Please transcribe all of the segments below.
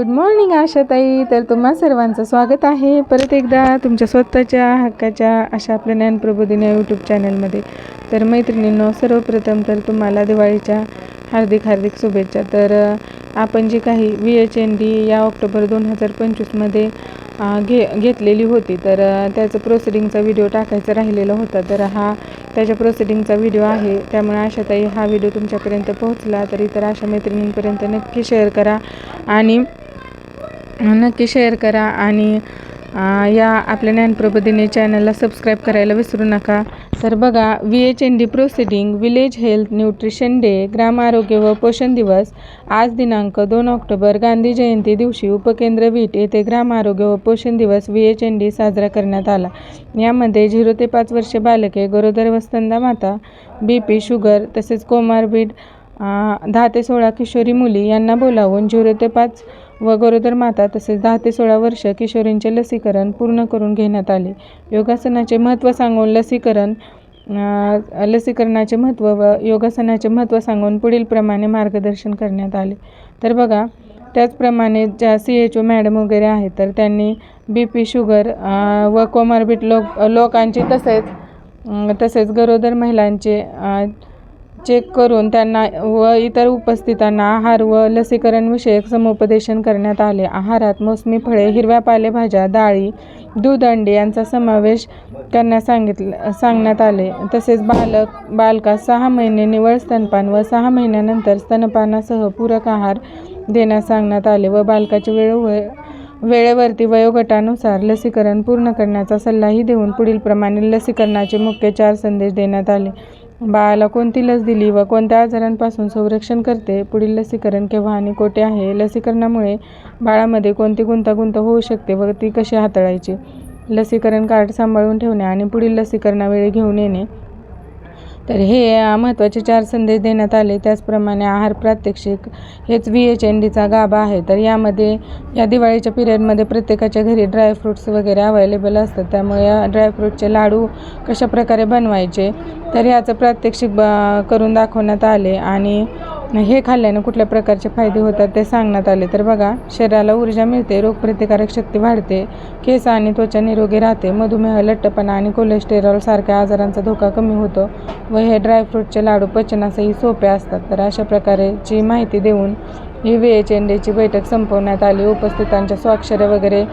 Good morning आशाताई. तर तुम्हा सर्वांचं स्वागत आहे. परत एकदा तुमच्या स्वतःच्या हक्काच्या अशा आपल्या ज्ञानप्रबोधिनी यूट्यूब चॅनलमध्ये तर मैत्रिणींनो सर्वप्रथम तर तुम्हाला दिवाळीच्या हार्दिक हार्दिक शुभेच्छा. तर आपण जी काही व्ही एच एन डी या ऑक्टोबर दोन हजार पंचवीसमध्ये घे घेतलेली होती. तर त्याचं प्रोसिडिंगचा व्हिडिओ टाकायचा राहिलेला होता. तर हा त्याच्या प्रोसिडिंगचा व्हिडिओ आहे. त्यामुळे आशाताई हा व्हिडिओ तुमच्यापर्यंत पोहोचला. तर इतर अशा मैत्रिणींपर्यंत नक्की शेअर करा. आणि नक्की शेअर करा आणि या आपल्या ज्ञानप्रबोधिनी चॅनलला सबस्क्राईब करायला विसरू नका. तर बघा V H N D proceeding village health nutrition day ग्राम आरोग्य व पोषण दिवस आज दिनांक दोन ऑक्टोबर गांधी जयंती दिवशी उपकेंद्र वीट येथे ग्राम आरोग्य व पोषण दिवस व्ही एच एन डी साजरा करण्यात आला. यामध्ये झिरो ते पाच वर्षे बालके गरोदर व स्तंदा माता बी पी शुगर तसेच कोमारबीड दहा ते सोळा किशोरी मुली यांना बोलावून झिरो ते पाच व गरोदर माता तसेच दहा ते सोळा वर्ष किशोरींचे लसीकरण पूर्ण करून घेण्यात आले. योगासनाचे महत्त्व सांगून लसीकरण लसीकरणाचे महत्त्व व योगासनाचे महत्त्व सांगून पुढीलप्रमाणे मार्गदर्शन करण्यात आले. तर बघा त्याचप्रमाणे ज्या सी एच ओ मॅडम वगैरे आहेत तर त्यांनी बी पी शुगर व कोमार्बिट लोक लोकांची तसेच तसेच गरोदर महिलांचे चेक करून त्यांना व इतर उपस्थितांना आहार व लसीकरणविषयक समुपदेशन करण्यात आले. आहारात मोसमी फळे हिरव्या पालेभाज्या डाळी दूध अंडी यांचा समावेश करण्यास सांगितलं सांगण्यात आले. तसेच बालक बालकास सहा महिने निवळ स्तनपान व सहा महिन्यानंतर स्तनपानासह पूरक आहार देण्यास सांगण्यात आले व बालकाचे वेळोवेळ वेळेवरती वयोगटानुसार लसीकरण पूर्ण करण्याचा सल्लाही देऊन पुढीलप्रमाणे लसीकरणाचे मुख्य चार संदेश देण्यात आले. बाळाला कोणती लस दिली व कोणत्या आजारांपासून संरक्षण करते? पुढील लसीकरण केव्हा आणि कोठे आहे? लसीकरणामुळे बाळामध्ये कोणती गुंतागुंत होऊ शकते व ती कशी हाताळायची? लसीकरण कार्ड सांभाळून ठेवणे आणि पुढील लसीकरणावेळी घेऊन येणे तर हे महत्त्वाचे चार संदेश देण्यात आले. त्याचप्रमाणे आहार प्रात्यक्षिक हेच व्ही एच एन डीचा गाभा आहे. तर यामध्ये या दिवाळीच्या पिरियडमध्ये प्रत्येकाच्या घरी ड्रायफ्रूट्स वगैरे अवेलेबल असतात. त्यामुळे या ड्रायफ्रूटचे लाडू कशा प्रकारे बनवायचे तर ह्याचं प्रात्यक्षिक ब करून दाखवण्यात आले. आणि हे खाल्ल्याने कुठल्या प्रकारचे फायदे होतात ते सांगण्यात आले. तर बघा शरीराला ऊर्जा मिळते रोगप्रतिकारक शक्ती वाढते केस आणि त्वचा निरोगी राहते मधुमेह लठ्ठपणा आणि कोलेस्टेरॉल सारख्या आजारांचा धोका कमी होतो व हे ड्रायफ्रूटचे लाडू पचनासही सोपे असतात. तर अशा प्रकारेची माहिती देऊन ही व्ही एच एन डीची बैठक संपवण्यात आली. उपस्थितांच्या स्वाक्षऱ्या वगैरे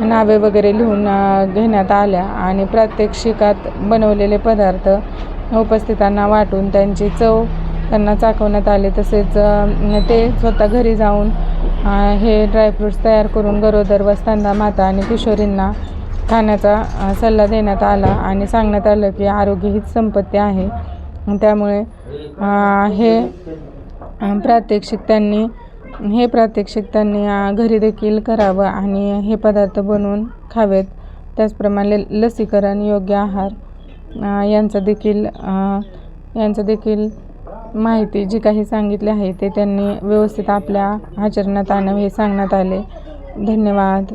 नावे वगैरे लिहून घेण्यात आल्या आणि प्रात्यक्षिकात बनवलेले पदार्थ उपस्थितांना वाटून त्यांची चव त्यांना चाखवण्यात आले. तसेच ते स्वतः घरी जाऊन हे ड्रायफ्रूट्स तयार करून गरोदर व माता आणि किशोरींना खाण्याचा सल्ला देण्यात आला आणि सांगण्यात आलं की आरोग्य हीच संपत्ती आहे. त्यामुळे हे प्रात्यक्षिक त्यांनी हे प्रात्यक्षिक त्यांनी घरी देखील करावं आणि हे पदार्थ बनवून खावेत. त्याचप्रमाणे लसीकरण योग्य आहार यांचा यांचं देखील यांचा यांचं देखील माहिती जी काही सांगितली आहे ते त्यांनी व्यवस्थित आपल्या आचरणात आणावे हे सांगण्यात आले. धन्यवाद.